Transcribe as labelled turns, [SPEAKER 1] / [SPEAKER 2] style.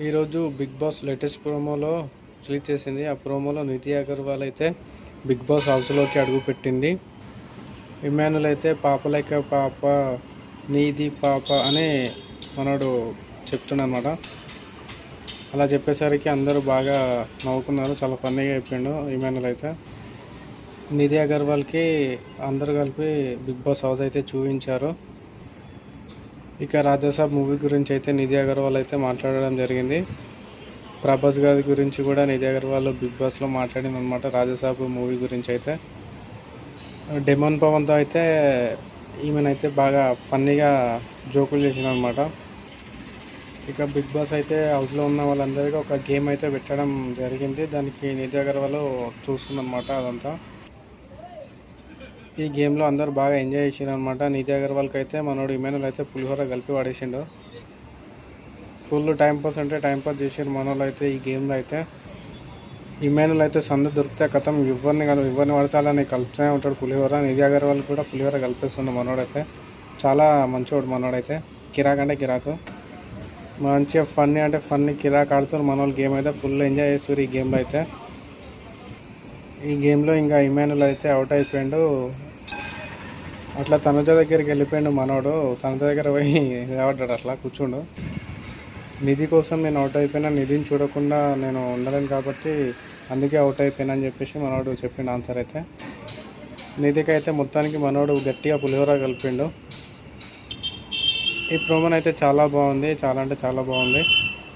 [SPEAKER 1] ఈరోజు big Boss latest ప్రోమోలో release చేసింది. ఆ ప్రోమోలో నితి అగర్వాల్ అయితే బిగ్ బాస్ హౌస్లోకి అడుగుపెట్టింది ఇమానుల్ అయితే పాప లైక్ పాప నీది పాప అని మనోడు చెప్తున్నాడనమాట అలా చెప్పేసరికి అందరూ బాగా నవ్వుకున్నారు. చాలా ఫన్నీగా అయిపోయాడు ఇమానుల్ అయితే. నిధి అగర్వాల్కి అందరూ కలిపి బిగ్ బాస్ హౌస్ అయితే చూపించారు. ఇక రాజాసాబ్ మూవీ గురించి అయితే నిధి అగర్వాల్ అయితే మాట్లాడడం జరిగింది. ప్రభాస్ గారి గురించి కూడా నిధి అగర్వాల్ బిగ్ బాస్లో మాట్లాడింది అనమాట రాజాసాబ్ మూవీ గురించి అయితే. డెమోన్ పవన్తో అయితే ఈమెనైతే బాగా ఫన్నీగా జోకులు చేసిందనమాట ఇక బిగ్ బాస్ అయితే హౌస్లో ఉన్న వాళ్ళందరికీ ఒక గేమ్ అయితే పెట్టడం జరిగింది. దానికి నిధి అగర్వాల్ చూస్తుందన్నమాట అదంతా. ఈ గేమ్లో అందరూ బాగా ఎంజాయ్ చేసారు అనమాట నిధి అగర్వాల్కి అయితే మనోడు ఇమానుల్ అయితే పులిహోర కలిపి పడేసిండు ఫుల్ టైం పాస్ అంటే టైంపాస్ చేసారు మనోళ్ళు అయితే ఈ గేమ్లో అయితే. ఇమానుల్ అయితే సందు దొరికితే కథం ఎవరిని కలు ఎవరిని పడితే అలానే కలుపుతూనే ఉంటాడు పులిహోర. నిధి అగర్వాల్ కూడా పులిహోర కలిపేస్తుండే మనోడైతే. చాలా మంచివాడు మనోడైతే. కిరాక్ అంటే కిరాకు. మంచిగా ఫన్నీ అంటే ఫన్నీ కిరాక్ ఆడుతున్నారు మనోళ్ళు గేమ్ అయితే. ఫుల్ ఎంజాయ్ చేస్తారు ఈ గేమ్లో అయితే. ఈ గేమ్లో ఇంకా ఇమానుల్ అయితే అవుట్ అయిపోయాడు. అట్లా తనుజ దగ్గరికి వెళ్ళిపోయాడు మనోడు. తనుజ దగ్గర పోయి నిలబడ్డాడు అట్లా కూర్చుండు. నిధి కోసం నేను అవుట్ అయిపోయినా నిధిని చూడకుండా నేను ఉండలేను కాబట్టి అందుకే అవుట్ అయిపోయినా అని చెప్పేసి మనోడు చెప్పిండు ఆన్సర్ అయితే. నిధికి అయితే మొత్తానికి మనోడు గట్టిగా పులిహోర కలిపిండు. ఈ ప్రోమోన్ అయితే చాలా బాగుంది చాలా అంటే చాలా బాగుంది.